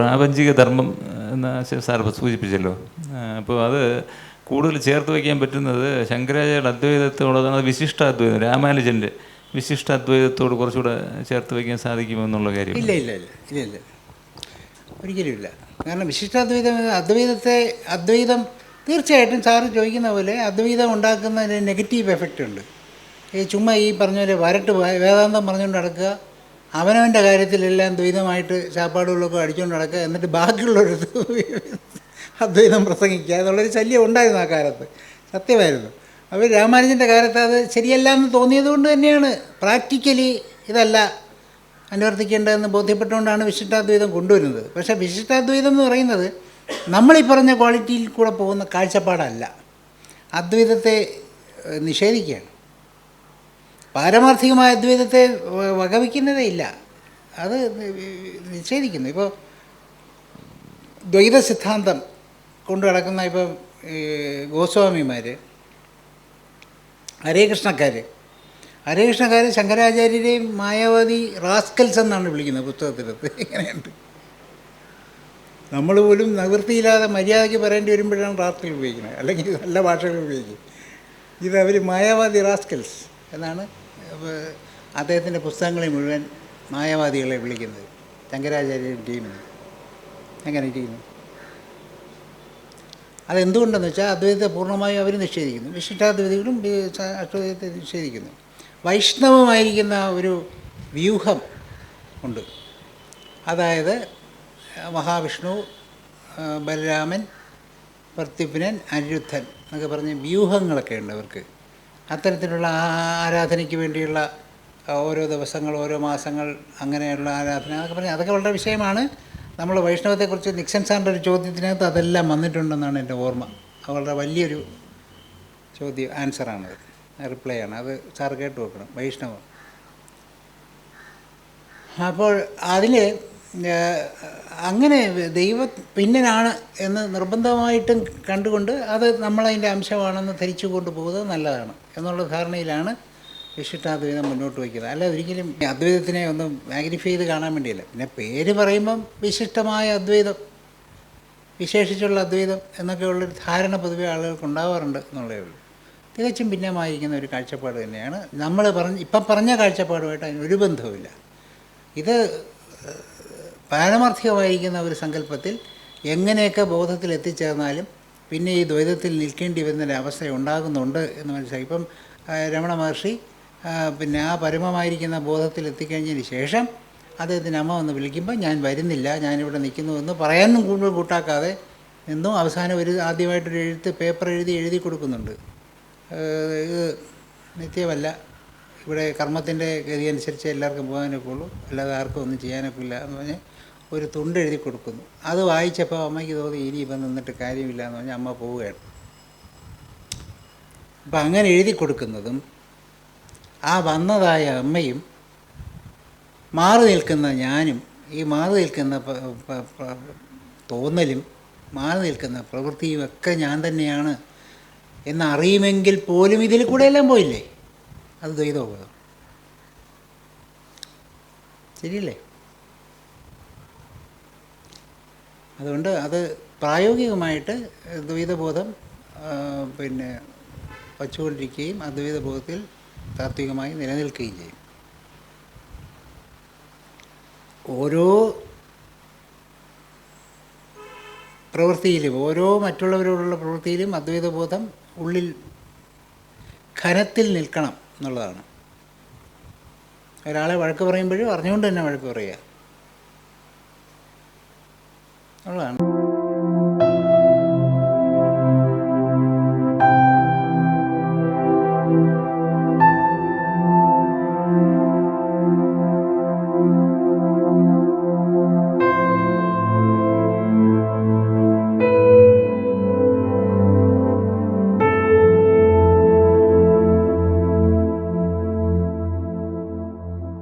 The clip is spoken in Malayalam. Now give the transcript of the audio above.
പ്രാപഞ്ചിക ധർമ്മം എന്ന സാർ സൂചിപ്പിച്ചല്ലോ. അപ്പോൾ അത് കൂടുതൽ ചേർത്ത് വയ്ക്കാൻ പറ്റുന്നത് ശങ്കരാചാര്യ അദ്വൈതത്തോടാണ് അത് വിശിഷ്ടാദ്വൈതം രാമാനുജന്റെ വിശിഷ്ട അദ്വൈതത്തോട് കുറച്ചുകൂടെ ചേർത്ത് വയ്ക്കാൻ സാധിക്കുമെന്നുള്ള കാര്യം. ഇല്ല ഇല്ല ഇല്ല ഇല്ല ഇല്ല. ഒരിക്കലും ഇല്ല. കാരണം വിശിഷ്ടാദ്വൈതം അദ്വൈതത്തെ അദ്വൈതം തീർച്ചയായിട്ടും സാറ് ചോദിക്കുന്ന പോലെ അദ്വൈതം ഉണ്ടാക്കുന്നതിന് നെഗറ്റീവ് എഫക്റ്റ് ഉണ്ട്. ഈ ചുമ്മാ ഈ പറഞ്ഞ പോലെ വരട്ട് വേദാന്തം പറഞ്ഞുകൊണ്ട് നടക്കുക അവനവന്റെ കാര്യത്തിലെല്ലാം ദ്വൈതമായിട്ട് ചാപ്പാടുകളൊക്കെ അടിച്ചുകൊണ്ട് നടക്കുക എന്നിട്ട് ബാക്കിയുള്ളൊരു അദ്വൈതം പ്രസംഗിക്കുക എന്നുള്ളൊരു ശല്യം ഉണ്ടായിരുന്നു ആ കാലത്ത്. സത്യമായിരുന്നു. അപ്പോൾ രാമാനുജന്റെ കാലത്ത് അത് ശരിയല്ല എന്ന് തോന്നിയത് കൊണ്ട് തന്നെയാണ്. പ്രാക്ടിക്കലി ഇതല്ല അനുവർത്തിക്കേണ്ടതെന്ന് ബോധ്യപ്പെട്ടുകൊണ്ടാണ് വിശിഷ്ടാദ്വൈതം കൊണ്ടുവരുന്നത്. പക്ഷേ വിശിഷ്ടാദ്വൈതം എന്ന് പറയുന്നത് നമ്മളീ പറഞ്ഞ ക്വാളിറ്റിയിൽ കൂടെ പോകുന്ന കാഴ്ചപ്പാടല്ല. അദ്വൈതത്തെ നിഷേധിക്കുകയാണ്. പാരമാർത്ഥികമായ അദ്വൈതത്തെ വകവിക്കുന്നതേ ഇല്ല. അത് നിഷേധിക്കുന്നു. ഇപ്പോൾ ദ്വൈത സിദ്ധാന്തം കൊണ്ടു നടക്കുന്ന ഇപ്പം ഈ ഗോസ്വാമിമാർ ഹരേകൃഷ്ണക്കാർ ഹരേകൃഷ്ണക്കാർ ശങ്കരാചാര്യരെയും മായാവതി റാസ്കൽസ് എന്നാണ് വിളിക്കുന്നത് പുസ്തകത്തിനകത്ത് ഇങ്ങനെയുണ്ട്. നമ്മൾ പോലും നിവൃത്തിയില്ലാതെ മര്യാദയ്ക്ക് പറയേണ്ടി വരുമ്പോഴാണ് റാസ്കൽ ഉപയോഗിക്കുന്നത്. അല്ലെങ്കിൽ നല്ല ഭാഷകൾ ഉപയോഗിക്കും. ഇത് അവർ മായാവാദി റാസ്കൽസ്. എന്നാണ് അദ്ദേഹത്തിന്റെ പുസ്തകങ്ങളെ മുഴുവൻ മായാവാദികളെ വിളിക്കുന്നത്. ശങ്കരാചാര്യ ടീമിന്. എങ്ങനെ ഇരിക്കുന്നു അതെന്തുകൊണ്ടെന്ന് വെച്ചാൽ അദ്വൈതത്തെ പൂർണമായും അവർ നിഷേധിക്കുന്നു. വിശിഷ്ടാദ്വൈതികളും അഷ്ടദ്വൈതത്തെ നിഷേധിക്കുന്നു. വൈഷ്ണവമായിരിക്കുന്ന ഒരു വ്യൂഹം ഉണ്ട്. അതായത് മഹാവിഷ്ണു ബലരാമൻ പ്രത്യുപ്നൻ അനിരുദ്ധൻ എന്നൊക്കെ പറഞ്ഞ് വ്യൂഹങ്ങളൊക്കെ ഉണ്ട് അവർക്ക്. അത്തരത്തിലുള്ള ആ ആരാധനയ്ക്ക് വേണ്ടിയുള്ള ഓരോ ദിവസങ്ങൾ ഓരോ മാസങ്ങൾ അങ്ങനെയുള്ള ആരാധന അതൊക്കെ പറഞ്ഞാൽ അതൊക്കെ വളരെ വിഷയമാണ്. നമ്മൾ വൈഷ്ണവത്തെക്കുറിച്ച് നിക്സൻ സാറിന്റെ ഒരു ചോദ്യത്തിനകത്ത് അതെല്ലാം വന്നിട്ടുണ്ടെന്നാണ് എന്റെ ഓർമ്മ. അത് വളരെ വലിയൊരു ചോദ്യം ആൻസറാണത് റിപ്ലൈ ആണ്. അത് സാർ കേട്ട് വെക്കണം വൈഷ്ണവം. അപ്പോൾ അതിൽ അങ്ങനെ ദൈവ പിന്നനാണ് എന്ന് നിർബന്ധമായിട്ടും കണ്ടുകൊണ്ട് അത് നമ്മളതിന്റെ അംശമാണെന്ന് ധരിച്ചു കൊണ്ടുപോകുന്നത് നല്ലതാണ് എന്നുള്ള ധാരണയിലാണ് വിശിഷ്ടാദ്വൈതം മുന്നോട്ട് വയ്ക്കുന്നത്. അല്ല ഒരിക്കലും അദ്വൈതത്തിനെ ഒന്ന് മാഗ്നിഫൈ ചെയ്ത് കാണാൻ വേണ്ടിയല്ല. പിന്നെ പേര് പറയുമ്പം വിശിഷ്ടമായ അദ്വൈതം വിശേഷിച്ചുള്ള അദ്വൈതം എന്നൊക്കെ എന്നൊക്കെയുള്ളൊരു ധാരണ പൊതുവെ ആളുകൾക്ക് ഉണ്ടാവാറുണ്ട് എന്നുള്ളതേ ഉള്ളൂ. തികച്ചും ഭിന്നമായിരിക്കുന്ന ഒരു കാഴ്ചപ്പാട് തന്നെയാണ്. നമ്മൾ പറഞ്ഞ് ഇപ്പം പറഞ്ഞ കാഴ്ചപ്പാടുമായിട്ട് അതിന് ഒരു ബന്ധവുമില്ല. ഇത് പാരമാർത്ഥികമായിരിക്കുന്ന ഒരു സങ്കല്പത്തിൽ എങ്ങനെയൊക്കെ ബോധത്തിൽ എത്തിച്ചേർന്നാലും പിന്നെ ഈ ദ്വൈതത്തിൽ നിൽക്കേണ്ടി വരുന്നൊരു അവസ്ഥ ഉണ്ടാകുന്നുണ്ട് എന്ന് മനസ്സിലായി. ഇപ്പം രമണ മഹർഷി പിന്നെ ആ പരമമായിരിക്കുന്ന ബോധത്തിൽ എത്തിക്കഴിഞ്ഞതിന് ശേഷം അദ്ദേഹത്തിന് അമ്മ വന്ന് വിളിക്കുമ്പോൾ ഞാൻ വരുന്നില്ല ഞാനിവിടെ നിൽക്കുന്നു എന്ന് പറയാനും കൂടുതൽ കൂട്ടാക്കാതെ നിന്നും അവസാനം ഒരു ആദ്യമായിട്ടൊരു എഴുത്ത് പേപ്പർ എഴുതി എഴുതി കൊടുക്കുന്നുണ്ട്. ഇത് നിത്യമല്ല. ഇവിടെ കർമ്മത്തിന്റെ ഗതി അനുസരിച്ച് എല്ലാവർക്കും പോകാനൊക്കെ ഉള്ളൂ അല്ലാതെ ആർക്കും ഒന്നും ചെയ്യാനൊക്കെ ഇല്ല എന്ന് പറഞ്ഞ് ഒരു തുണ്ട് എഴുതി കൊടുക്കുന്നു. അത് വായിച്ചപ്പോൾ അമ്മയ്ക്ക് തോന്നി ഇനി ഇപ്പം നിന്നിട്ട് കാര്യമില്ല എന്ന് പറഞ്ഞാൽ അമ്മ പോവുകയാണ്. അപ്പം അങ്ങനെ എഴുതി കൊടുക്കുന്നതും ആ വന്നതായ അമ്മയും മാറി നിൽക്കുന്ന ഞാനും ഈ മാറി നിൽക്കുന്ന തോന്നലും മാറി നിൽക്കുന്ന പ്രവൃത്തിയും ഒക്കെ ഞാൻ തന്നെയാണ് എന്നറിയുമെങ്കിൽ പോലും ഇതിൽ കൂടെ എല്ലാം പോയില്ലേ? അത് ദ്വൈതമാകുന്നു ശരിയല്ലേ? അതുകൊണ്ട് അത് പ്രായോഗികമായിട്ട് ദ്വൈതബോധം പിന്നെ വച്ചുകൊണ്ടിരിക്കുകയും അദ്വൈതബോധത്തിൽ താത്വികമായി നിലനിൽക്കുകയും ചെയ്യും. ഓരോ പ്രവൃത്തിയിലും ഓരോ മറ്റുള്ളവരോടുള്ള പ്രവൃത്തിയിലും അദ്വൈതബോധം ഉള്ളിൽ ഖനത്തിൽ നിൽക്കണം. എന്നുള്ളതാണ്. ഒരാളെ വഴക്ക് പറയുമ്പോഴും അറിഞ്ഞുകൊണ്ട് തന്നെ വഴക്ക് പറയുക. ഉള്ളതാണ്